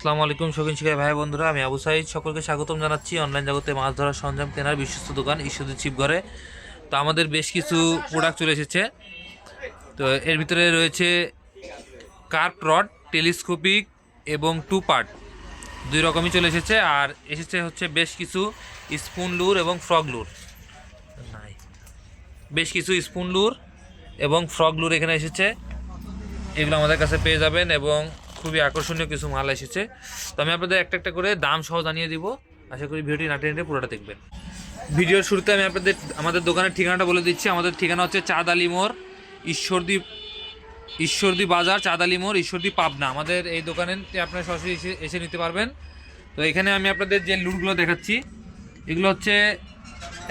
আসসালামু আলাইকুম শৌখিন শিকার ভাই বন্ধুরা, আমি আবু সাইদ। সকলকে স্বাগতম জানাচ্ছি। অনলাইন জগতে মাছ ধরার সরঞ্জাম কেনার বিশ্বস্ত দোকান ঈশ্বরদী চিপঘরে তো আমাদের বেশ কিছু প্রোডাক্ট চলে এসেছে। তো এর ভিতরে রয়েছে কার্প রড টেলিস্কোপিক এবং টু পার্ট দুই রকমই চলে এসেছে। আর এসেছে হচ্ছে বেশ কিছু স্পুন লুর এবং ফ্রগ লুর নাই বেশ কিছু স্পুন লুর এবং ফ্রগ লুর এখানে এসেছে। এগুলো আমাদের কাছে পেয়ে যাবেন এবং খুবই আকর্ষণীয় কিছু মাল এসেছে। তো আমি আপনাদের একটা একটা করে দাম সহ জানিয়ে দিব। আশা করি ভিডিওটি নাটে নেটে পুরোটা দেখবেন। ভিডিওর শুরুতে আমি আপনাদের, আমাদের দোকানের ঠিকানাটা বলে দিচ্ছি। আমাদের ঠিকানা হচ্ছে চাঁদ আলী মোড়, ঈশ্বরদী ঈশ্বরদী বাজার চাঁদ আলী মোড়, ঈশ্বরদী পাবনা। আমাদের এই দোকানে আপনারা সরাসরি এসে এসে নিতে পারবেন। তো এখানে আমি আপনাদের যে লুটগুলো দেখাচ্ছি, এগুলো হচ্ছে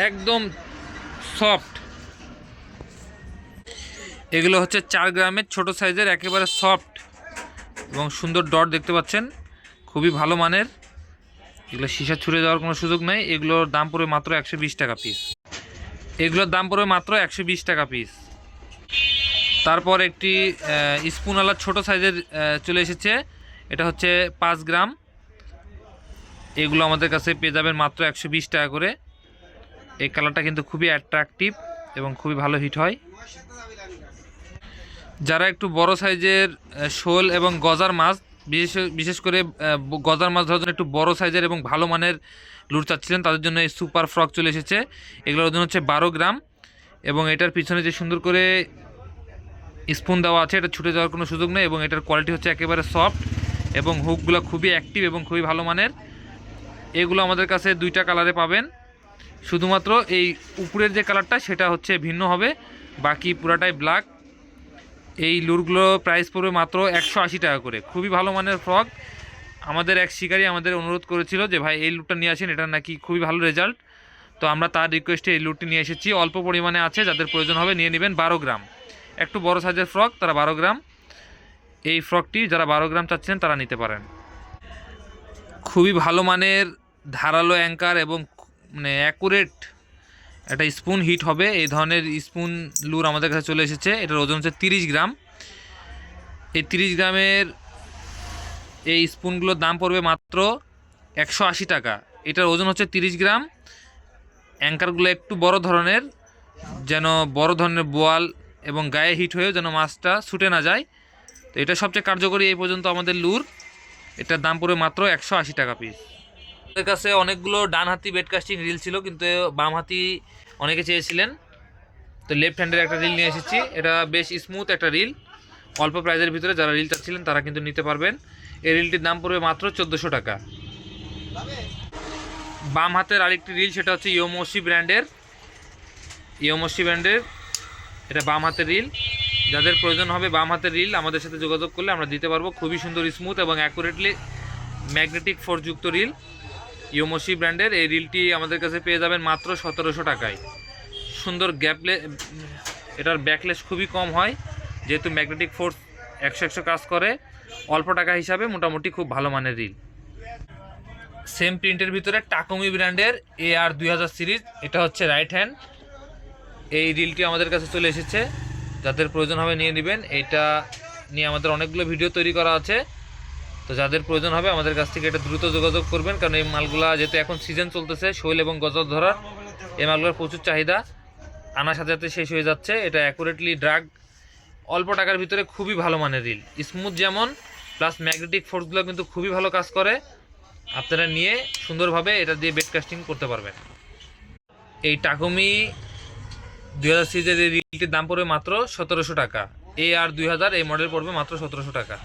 একদম সফট। এগুলো হচ্ছে চার গ্রামের ছোট সাইজের একেবারে সফট। এবং সুন্দর ডট দেখতে পাচ্ছেন। খুবই ভালো মানের। এগুলো সীসা ছুঁড়ে যাওয়ার কোনো সুযোগ নেই। এগুলোর দাম পড়বে মাত্র একশো বিশ টাকা পিস এগুলোর দাম পড়বে মাত্র একশো বিশ টাকা পিস তারপর একটি স্পুনওয়ালা ছোট সাইজের চলে এসেছে। এটা হচ্ছে পাঁচ গ্রাম। এগুলো আমাদের কাছে পেয়ে যাবেন মাত্র একশো বিশ টাকা করে। এই কালারটা কিন্তু খুবই অ্যাট্রাকটিভ এবং খুবই ভালো হিট হয়। যারা একটু বড় সাইজের শোল এবং গজার মাছ, বিশেষ বিশেষ করে গজার মাছ ধরার জন্য একটু বড় সাইজের এবং ভালো মানের লুট চাচ্ছিলেন, তাদের জন্য এই সুপার ফ্রক চলে এসেছে। এগুলোর ওজন হচ্ছে বারো গ্রাম এবং এটার পিছনে যে সুন্দর করে স্পুন দেওয়া আছে, এটা ছুটে যাওয়ার কোনো সুযোগ নেই এবং এটার কোয়ালিটি হচ্ছে একেবারে সফট এবং হুকগুলো খুবই অ্যাক্টিভ এবং খুবই ভালো মানের। এগুলো আমাদের কাছে দুইটা কালারে পাবেন। শুধুমাত্র এই উপরের যে কালারটা সেটা হচ্ছে ভিন্ন হবে। বাকি পুরাটাই ব্ল্যাক এই লুরগুলো প্রাইস পড়বে মাত্র একশো আশি টাকা করে। খুবই ভালো মানের ফ্রক আমাদের এক শিকারী আমাদের অনুরোধ করেছিল যে, ভাই, এই লুটটা নিয়ে আসেন, এটা নাকি খুবই ভালো রেজাল্ট তো আমরা তার রিকোয়েস্টে এই লুটটি নিয়ে এসেছি। অল্প পরিমাণে আছে, যাদের প্রয়োজন হবে নিয়ে নেবেন বারো গ্রাম। একটু বড় সাইজের ফ্রক তারা বারো গ্রাম। এই ফ্রকটি যারা বারো গ্রাম চাচ্ছেন, তারা নিতে পারেন। খুবই ভালো মানের ধারালো অ্যাঙ্কার এবং মানে অ্যাকুরেট একটা স্পুন হিট হবে। এই ধরনের স্পুন লুর আমাদের কাছে চলে এসেছে। এটার ওজন হচ্ছে তিরিশ গ্রাম। এই তিরিশ গ্রামের এই স্পুনগুলোর দাম পড়বে মাত্র একশো আশি টাকা। এটার ওজন হচ্ছে তিরিশ গ্রাম। অ্যাঙ্কারগুলো একটু বড় ধরনের, যেন বড় ধরনের বোয়াল এবং গায়ে হিট হয়েও যেন মাছটা ছুটে না যায়। তো এটা সবচেয়ে কার্যকরী এই পর্যন্ত আমাদের লুর। এটার দাম পড়বে মাত্র একশো আশি টাকা পিস আমাদের কাছে অনেকগুলো ডান হাতি বেডকাস্টিং রিল ছিল, কিন্তু বাম হাতি অনেকে চেয়েছিলেন। তো লেফট হ্যান্ডের একটা রিল নিয়ে এসেছি। এটা বেশ স্মুথ একটা রিল অল্প প্রাইজের ভিতরে যারা রিল চাচ্ছিলেন, তারা কিন্তু নিতে পারবেন। এই রিলটির দাম পড়বে মাত্র চোদ্দোশো টাকা। বাম হাতের আরেকটি রিল সেটা হচ্ছে ইয়োমোসি ব্র্যান্ডের। ইয়োমোসি ব্র্যান্ডের এটা বাম হাতের রিল যাদের প্রয়োজন হবে বাম হাতের রিল আমাদের সাথে যোগাযোগ করলে আমরা দিতে পারব। খুবই সুন্দর স্মুথ এবং অ্যাকুরেটলি ম্যাগনেটিক ফোরযুক্ত রিল ইয়োমোসি ব্র্যান্ডের এই রিলটি আমাদের কাছে পেয়ে যাবেন মাত্র সতেরোশো টাকায়। সুন্দর গ্যাপলে এটার ব্যাকলেস খুবই কম হয়, যেহেতু ম্যাগনেটিক ফোর্স একশো একশো কাজ করে। অল্প টাকা হিসাবে মোটামুটি খুব ভালো মানের রিল। সেম প্রিন্টের ভিতরে টাকমি ব্র্যান্ডের এ আর দুই হাজার সিরিজ, এটা হচ্ছে রাইট হ্যান্ড এই রিলটি আমাদের কাছে চলে এসেছে। যাদের প্রয়োজন হবে নিয়ে নেবেন। এইটা নিয়ে আমাদের অনেকগুলো ভিডিও তৈরি করা আছে। তো যাদের প্রয়োজন হবে আমাদের কাছ থেকে এটা দ্রুত যোগাযোগ করবেন, কারণ এই মালগুলা যেহেতু এখন সিজন চলতেছে, শৈল এবং গজল ধরার, এই মালগুলোর প্রচুর চাহিদা। আনার সাথে সাথে শেষ হয়ে যাচ্ছে। এটা অ্যাকুরেটলি ড্রাগ অল্প টাকার ভিতরে খুবই ভালো মানের রিল স্মুথ যেমন প্লাস ম্যাগনেটিক ফোর্সগুলো কিন্তু খুবই ভালো কাজ করে। আপনারা নিয়ে সুন্দরভাবে এটা দিয়ে বেড কাস্টিং করতে পারবেন। এই টাকমি দুই হাজার সিরিজের এই রিলটির দাম পড়বে মাত্র সতেরোশো টাকা। এ আর দুই হাজার, এই মডেল পড়বে মাত্র সতেরোশো টাকা।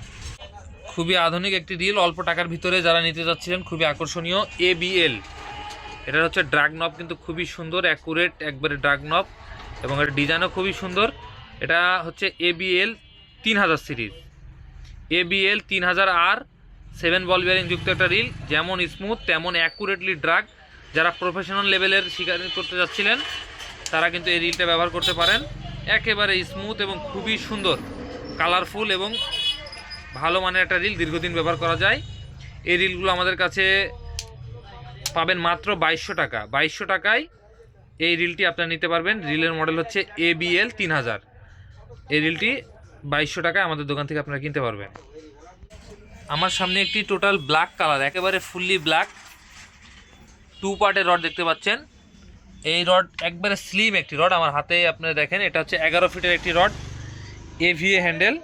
খুবই আধুনিক একটি রিল অল্প টাকার ভিতরে যারা নিতে যাচ্ছিলেন, খুবই আকর্ষণীয় এ বিএল এটা হচ্ছে ড্রাগ নব কিন্তু খুবই সুন্দর অ্যাকুরেট একবারে ড্রাগ নব এবং এর ডিজাইনও খুবই সুন্দর। এটা হচ্ছে এ বিএল তিন হাজার সিরিজ। এ বিএল তিন হাজার আর সেভেন বল বিয়ারিং যুক্ত একটা রিল যেমন স্মুথ তেমন অ্যাকুরেটলি ড্রাগ যারা প্রফেশনাল লেভেলের শিকার করতে যাচ্ছিলেন, তারা কিন্তু এই রিলটা ব্যবহার করতে পারেন। একেবারে স্মুথ এবং খুবই সুন্দর কালারফুল এবং ভালো মানের একটা রিল দীর্ঘদিন ব্যবহার করা যায়। এই রিলগুলো আমাদের কাছে পাবেন মাত্র বাইশশো টাকা। বাইশশো টাকায় এই রিলটি আপনারা নিতে পারবেন। রিলের মডেল হচ্ছে এ বিএল তিন হাজার। এই রিলটি বাইশশো টাকায় আমাদের দোকান থেকে আপনারা কিনতে পারবেন। আমার সামনে একটি টোটাল ব্ল্যাক কালার একেবারে ফুললি ব্ল্যাক টু পার্টের রড দেখতে পাচ্ছেন। এই রড একবারে স্লিম একটি রড আমার হাতে আপনারা দেখেন, এটা হচ্ছে এগারো ফিটের একটি রড এ এভিএ হ্যান্ডেল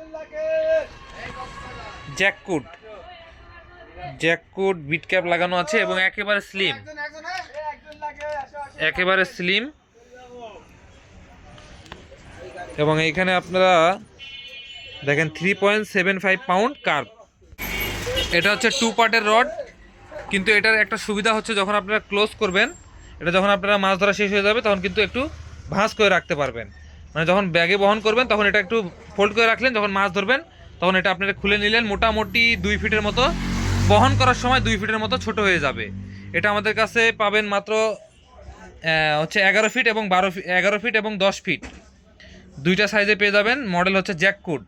জ্যাককুড জ্যাককুড বিট ক্যাপ লাগানো আছে এবং একেবারে স্লিম। একেবারে স্লিম। এবং এইখানে আপনারা দেখেন three point seven five pound curve এটা হচ্ছে টু পার্টের রড কিন্তু এটার একটা সুবিধা হচ্ছে যখন আপনারা ক্লোজ করবেন, এটা যখন আপনারা মাছ ধরা শেষ হয়ে যাবে, তখন কিন্তু একটু ভাঁজ করে রাখতে পারবেন। মানে যখন ব্যাগে বহন করবেন, তখন এটা একটু ফোল্ড করে রাখলেন, যখন মাছ ধরবেন তখন এটা আপনারা খুলে নিলেন, মোটামুটি দুই ফিটের মতো। বহন করার সময় দুই ফিটের মতো ছোট হয়ে যাবে। এটা আমাদের কাছে পাবেন মাত্র হচ্ছে এগারো ফিট এবং বারো ফিট এগারো ফিট এবং দশ ফিট। দুইটা সাইজে পেয়ে যাবেন। মডেল হচ্ছে জ্যাককুড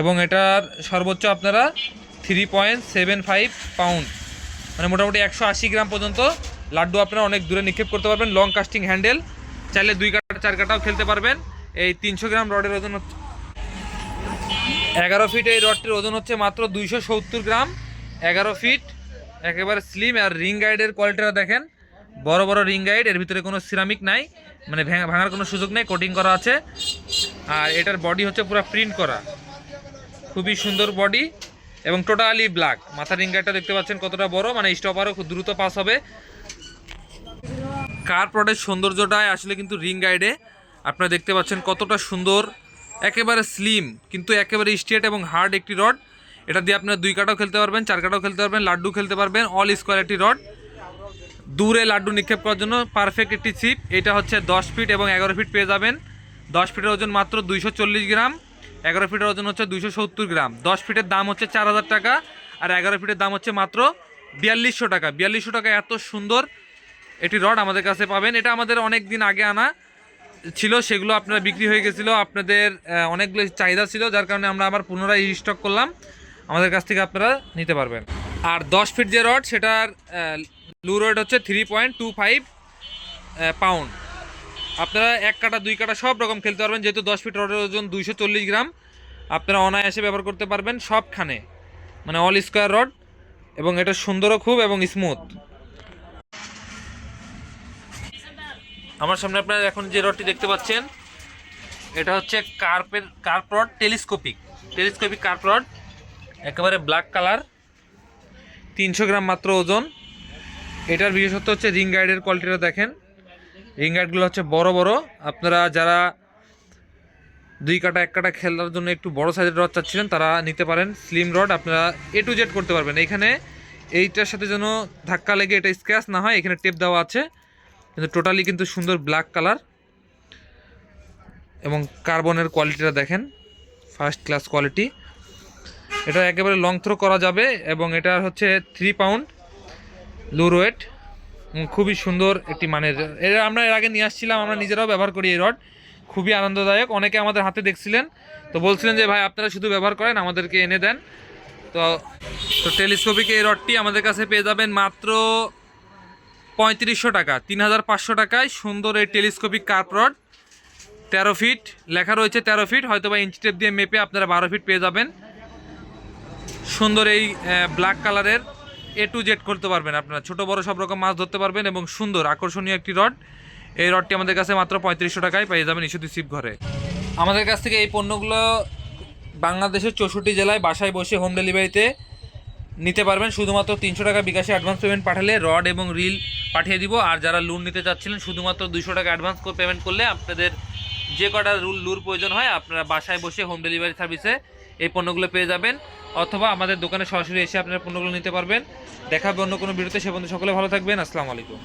এবং এটার সর্বোচ্চ আপনারা three point seven five pound মানে মোটামুটি একশো আশি গ্রাম পর্যন্ত। লাড্ডু আপনারা অনেক দূরে নিক্ষেপ করতে পারবেন। লং কাস্টিং হ্যান্ডেল চাইলে দুই কাটা, চার কাটাও খেলতে পারবেন। এই তিনশো গ্রাম রডের ওজন এগারো ফিট এই রডটির ওজন হচ্ছে মাত্র দুইশো সত্তর গ্রাম। এগারো ফিট একেবারে স্লিম আর রিং গাইডের কোয়ালিটিটা দেখেন। বড় বড় রিং গাইড এর ভিতরে কোনো সিরামিক নাই মানে ভেঙা ভাঙার কোনো সুযোগ নেই কোটিং করা আছে। আর এটার বডি হচ্ছে পুরো প্রিন্ট করা। খুবই সুন্দর বডি এবং টোটালি ব্ল্যাক মাথা রিং গাইডটা দেখতে পাচ্ছেন কতটা বড় মানে স্টপারও খুব দ্রুত পাস হবে। কার প্রডের সৌন্দর্যটায় আসলে কিন্তু রিং গাইডে আপনারা দেখতে পাচ্ছেন কতটা সুন্দর একেবারে স্লিম কিন্তু একেবারে স্ট্রেট এবং হার্ড একটি রড এটা দিয়ে আপনারা দুই কাটাও খেলতে পারবেন, চার কাটাও খেলতে পারবেন, লাড্ডু খেলতে পারবেন অল স্কোয়ার একটি রড দূরে লাড্ডু নিক্ষেপ করার জন্য পারফেক্ট একটি চিপ এটা হচ্ছে দশ ফিট এবং এগারো ফিট পেয়ে যাবেন। দশ ফিটের ওজন মাত্র দুইশো চল্লিশ গ্রাম। এগারো ফিটের ওজন হচ্ছে দুইশো সত্তর গ্রাম। দশ ফিটের দাম হচ্ছে চার হাজার টাকা আর এগারো ফিটের দাম হচ্ছে মাত্র বিয়াল্লিশশো টাকা। বিয়াল্লিশশো টাকা এত সুন্দর এটি রড আমাদের কাছে পাবেন। এটা আমাদের অনেক দিন আগে আনা। ছিল, সেগুলো আপনারা বিক্রি হয়ে গেছিল। আপনাদের অনেকগুলো চাহিদা ছিল, যার কারণে আমরা আবার পুনরায় স্টক করলাম। আমাদের কাছ থেকে আপনারা নিতে পারবেন। আর দশ ফিট যে রড সেটার লু রড হচ্ছে three point two five pound আপনারা এক কাটা, দুই কাটা সব রকম খেলতে পারবেন, যেহেতু দশ ফিট রডের ওজন দুইশো চল্লিশ গ্রাম। আপনারা অনায়াসে ব্যবহার করতে পারবেন সবখানে। মানে অল স্কোয়ার রড এবং এটা সুন্দরও খুব এবং স্মুথ আমার সামনে আপনারা এখন যে রডটি দেখতে পাচ্ছেন, এটা হচ্ছে কার্পের carp rod telescopic telescopic carp rod, একেবারে ব্ল্যাক কালার, তিনশো গ্রাম মাত্র ওজন। এটার বিশেষত্ব হচ্ছে রিং গাইডের কোয়ালিটিটা দেখেন। রিং গাইডগুলো হচ্ছে বড় বড়। আপনারা যারা দুই কাটা, এক কাটা খেলার জন্য একটু বড় সাইজের রড চাচ্ছিলেন, তারা নিতে পারেন স্লিম রড। আপনারা এ টু জেড করতে পারবেন। এখানে এইটার সাথে যেন ধাক্কা লেগে এটা স্ক্র্যাচ না হয়, এখানে টেপ দেওয়া আছে। কিন্তু টোটালি কিন্তু সুন্দর ব্ল্যাক কালার এবং কার্বনের কোয়ালিটিটা দেখেন ফার্স্ট ক্লাস কোয়ালিটি এটা একেবারে লং থ্রো করা যাবে এবং এটা হচ্ছে থ্রি পাউন্ড লো ওয়েট খুবই সুন্দর একটি মানের। এটা আমরা এর আগে নিয়ে আসছিলাম, আমরা নিজেরাও ব্যবহার করি এই রড খুবই আনন্দদায়ক। অনেকে আমাদের হাতে দেখছিলেন, তো বলছিলেন যে, ভাই, আপনারা শুধু ব্যবহার করেন, আমাদেরকে এনে দেন। তো তো টেলিস্কোপিক এই রডটি আমাদের কাছে পেয়ে যাবেন মাত্র পঁয়ত্রিশশো টাকা তিন হাজার পাঁচশো টাকায় সুন্দর এই টেলিস্কোপিক কার্প রড তেরো ফিট, লেখা রয়েছে তেরো ফিট হয়তো বা ইঞ্চি টেপ দিয়ে মেপে আপনারা বারো ফিট পেয়ে যাবেন। সুন্দর এই ব্ল্যাক কালারের এ টু জেড করতে পারবেন আপনারা। ছোটো, বড় সব রকম মাছ ধরতে পারবেন এবং সুন্দর, আকর্ষণীয় একটি রড। এই রডটি আমাদের কাছে মাত্র পঁয়ত্রিশশো টাকায় পেয়ে যাবেন ইস্যুতি সিপ ঘরে। আমাদের কাছ থেকে এই পণ্যগুলো বাংলাদেশের চৌষট্টি জেলায় বাসায় বসে হোম ডেলিভারিতে নিতে পারবেন। শুধুমাত্র তিনশো টাকা বিকাশে অ্যাডভান্স পেমেন্ট পাঠালে রড এবং রিল পাঠিয়ে দিব। আর যারা লোন নিতে চাচ্ছিলেন, শুধুমাত্র দুশো টাকা অ্যাডভান্স করে পেমেন্ট করলে আপনাদের যে কটা রুল লুর প্রয়োজন হয়, আপনারা বাসায় বসে হোম ডেলিভারি সার্ভিসে এই পণ্যগুলো পেয়ে যাবেন। অথবা আমাদের দোকানে সরাসরি এসে আপনারা পণ্যগুলো নিতে পারবেন। দেখাবে অন্য কোনো ভিডিওতে। সে বন্ধু সকলে ভালো থাকবেন। আসসালামু আলাইকুম।